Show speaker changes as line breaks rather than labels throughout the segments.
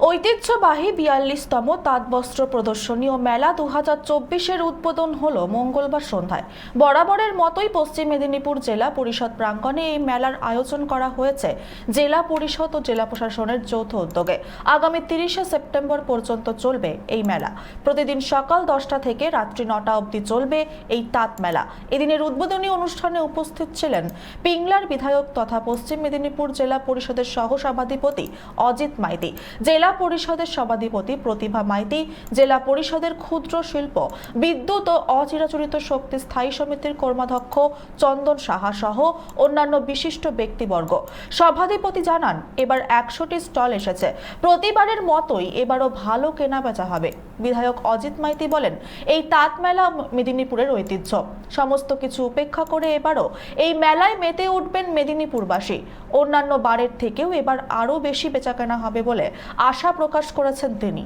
ঐতিহ্যবাহী বিয়াল্লিশতম তাঁতবস্ত্র প্রদর্শনী ও মেলা দু হাজার চব্বিশের উদ্বোধন হল মঙ্গলবার সন্ধ্যায়। বরাবরের মতোই পশ্চিম মেদিনীপুর জেলা পরিষদ প্রাঙ্গণে এই মেলার আয়োজন করা হয়েছে জেলা পরিষদ ও জেলা প্রশাসনের যৌথ উদ্যোগে। আগামী তিরিশে সেপ্টেম্বর পর্যন্ত চলবে এই মেলা। প্রতিদিন সকাল দশটা থেকে রাত্রি নটা অবধি চলবে এই তাঁত মেলা। এদিনের উদ্বোধনী অনুষ্ঠানে উপস্থিত ছিলেন পিংলার বিধায়ক তথা পশ্চিম মেদিনীপুর জেলা পরিষদের সহসভাধিপতি অজিত মাইতি। জেলা পরিষদের সভাধিপতি প্রতিভা মাইতি, জেলা পরিষদের ক্ষুদ্র শিল্প, বিদ্যুৎ ও অচিরাচরিত শক্তি স্থায়ী সমিতির কর্মাধ্যক্ষ চন্দন সাহা সহ অন্যান্য বিশিষ্ট ব্যক্তিবর্গ। সভাধিপতি জানান, এবার একশোটি স্টল এসেছে। প্রতিবারের মতোই এবারও ভালো কেনা বেচা হবে। বিধায়ক অজিত মাইতি বলেন, এই তাঁত মেলা মেদিনীপুরের ঐতিহ্য। সমস্ত কিছু উপেক্ষা করে এবারও এই মেলায় মেতে উঠবেন মেদিনীপুরবাসী। অন্যান্য বারের থেকেও এবার আরও বেশি বেচাকেনা হবে বলে আশা প্রকাশ করেছেন তিনি।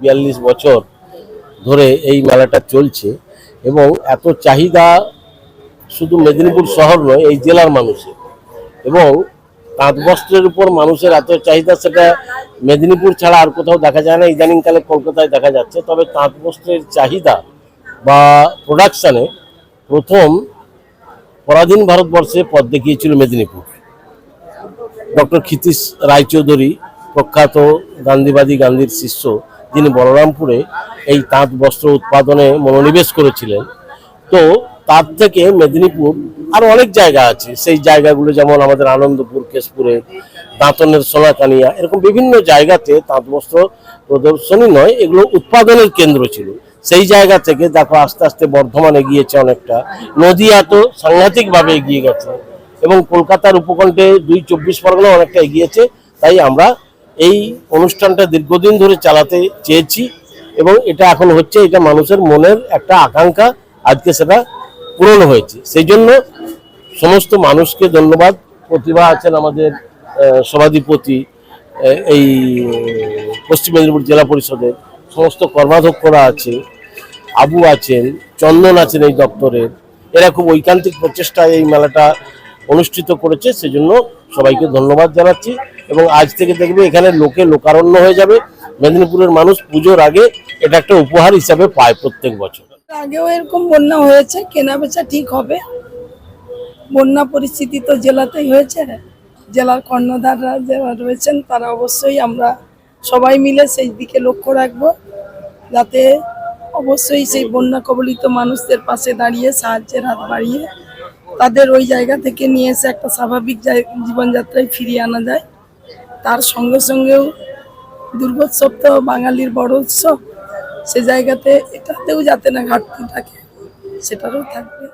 বিয়াল্লিশ বছর ধরে এই মেলাটা চলছে এবং এত চাহিদা শুধু মেদিনীপুর শহর নয়, এই জেলার মানুষের। এবং তাঁত বস্ত্রের উপর মানুষের এত চাহিদা, সেটা মেদিনীপুর ছাড়া আর কোথাও দেখা যায় না। ইদানিংকালে কলকাতায় দেখা যাচ্ছে, তবে তাঁত বস্ত্রের চাহিদা বা প্রোডাকশানে প্রথম পরাধীন ভারতবর্ষে পথ দেখিয়েছিল মেদিনীপুর। ডক্টর ক্ষিতীশ রায়চৌধুরী প্রখ্যাত গান্ধীবাদী গান্ধীর শিষ্য যিনি বলরামপুরে এই তাঁত বস্ত্র উৎপাদনে মনোনিবেশ করেছিলেন। তো তার থেকে মেদিনীপুর আর অনেক জায়গা আছে। সেই জায়গাগুলো যেমন আমাদের আনন্দপুর, কেশপুরে, দাঁতনের সোনাকানিয়া, এরকম বিভিন্ন জায়গাতে তাঁত বস্ত্র প্রদর্শনী নয়, এগুলো উৎপাদনের কেন্দ্র ছিল। সেই জায়গা থেকে দেখো আস্তে আস্তে বর্ধমান এগিয়েছে অনেকটা। নদীয়া তো সাংঘাতিকভাবে এগিয়ে গেছে এবং কলকাতার উপকণ্ঠে দুই চব্বিশ পরগনা অনেকটা এগিয়েছে, তাই আমরা এই অনুষ্ঠানটা দীর্ঘদিন ধরে চালাতে চেয়েছি এবং এটা এখন হচ্ছে এটা মানুষের মনের একটা আকাঙ্ক্ষা, আজকে সেটা পূরণ হয়েছে। সেই জন্য সমস্ত মানুষকে ধন্যবাদ। প্রতিভা আছেন আমাদের সভাধিপতি এই, পশ্চিম মেদিনীপুর জেলা পরিষদের সমস্ত কর্মাধ্যক্ষরা আছে আবু আছেন, চন্দন আছেন এই দপ্তরের। এরা খুব ঐকান্তিক প্রচেষ্টায় এই মেলাটা অনুষ্ঠিত করেছে, সেজন্য সবাইকে ধন্যবাদ জানাচ্ছি। এবং আজ থেকে দেখবে এখানে লোকে লোকারণ্য হয়ে যাবে। মেদিনীপুরের মানুষ পুজোর আগে এটা একটা উপহার হিসাবে পায় প্রত্যেক বছর।
আগেও এরকম বন্যা হয়েছে কেনা বেচা ঠিক হবে। বন্যা পরিস্থিতি তো জেলাতেই হয়েছে। জেলার কর্ণধাররা যারা রয়েছেন, তারা অবশ্যই আমরা সবাই মিলে সেই দিকে লক্ষ্য রাখব। যাতে অবশ্যই সেই বন্যা কবলিত মানুষদের পাশে দাঁড়িয়ে, সাহায্যের হাত বাড়িয়ে তাদের ওই জায়গা থেকে নিয়ে এসে একটা স্বাভাবিক জীবনযাত্রায় ফিরিয়ে আনা যায়। তার সঙ্গে সঙ্গেও দুর্গোৎসব তো বাঙালির বড় উৎসব। সে জায়গাতে এটাতেও যাতে না ঘাটতি থাকে, সেটারও থাকবে।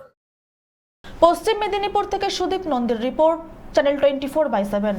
পশ্চিম মেদিনীপুর থেকে Sudip নন্দীর report, channel twenty four by seven.